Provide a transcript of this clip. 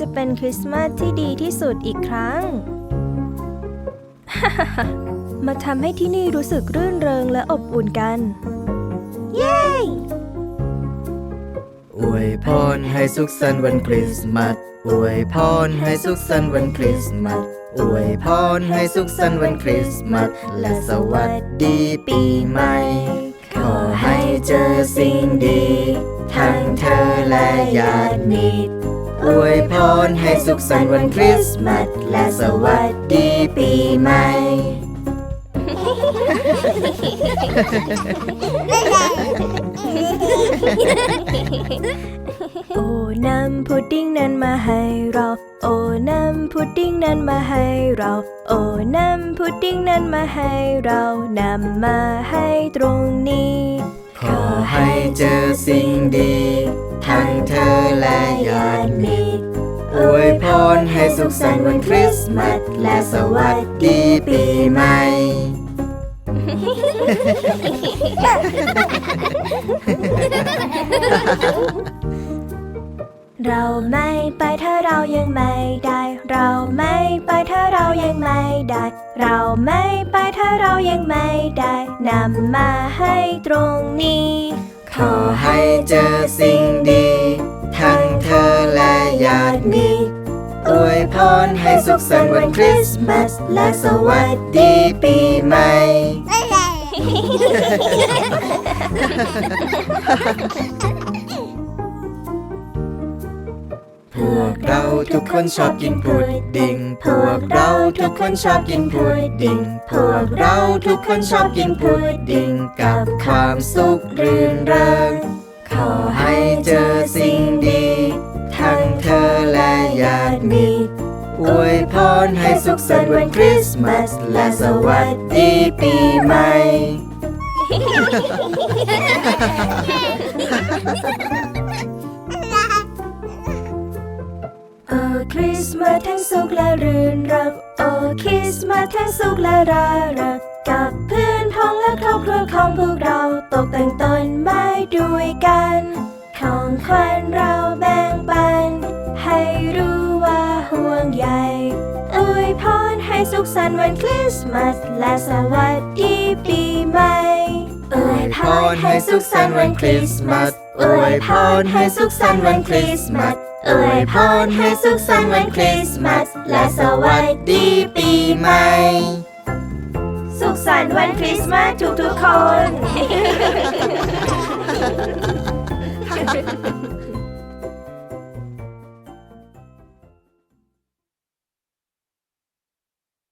จะเป็นคริสต์มาสที่ดีที่สุดอีกครั้ง มาทำให้ที่นี่รู้สึกรื่นเริงและอบอุ่นกัน เย้ อวยพรให้สุขสันต์วันคริสต์มาส อวยพรให้สุขสันต์วันคริสต์มาส อวยพรให้สุขสันต์วันคริสต์มาส และสวัสดีปีใหม่ ขอให้เจอสิ่งดี ทั้งเธอและญาติมิตร รให้สุขสันต์วันคริสต์มาสและสวัสดีปีใหม่ โอ้นำพุดดิ้งนั้นมาให้เรา โอ้นำพุดดิ้งนั้นมาให้เรา โอ้นำพุดดิ้งนั้นมาให้เรา นำมาให้ตรงนี้ ขอให้เจอสิ่งดี สุขสันต์วันคริสต์มาสและสวัสดีปีใหม่ เราไม่ไปถ้าเรายังไม่ได้ เราไม่ไปถ้าเรายังไม่ได้ เราไม่ไปถ้าเรายังไม่ได้นำมาให้ตรงนี้ ขอให้เจอสิ่งดีทั้ง อวยพรให้สุขสันต์วันคริสต์มาสและสวัสดีปีใหม่ พวกเราทุกคนชอบกินพุดดิ้ง พวกเราทุกคนชอบกินพุดดิ้ง พวกเราทุกคนชอบกินพุดดิ้งกับความสุขรื่นเริง ขอให้เจอสิ่งดี ญาติมิตรอวยพรให้สุขสันต์วันคริสต์มาสและสวัสดีปีใหม่ โอ้คริสต์มาสทั้งสุขและรื่นริงโอ้คริสต์มาสทั้งสุขและร่าริงกับเพื่อนพ้องและครอบครัวของพวกเราตกแต่งต้นไม้ด้วยกัน ให้สุขสันต์วันคริสต์มาสและสวัสดีปีใหม่ อวยพรให้สุขสันต์วันคริสต์มาสอวยพรให้สุขสันต์วันคริสต์มาสอวยพรให้สุขสันต์วันคริสต์มาสและสวัสดีปีใหม่ สุขสันต์วันคริสต์มาสทุกๆคน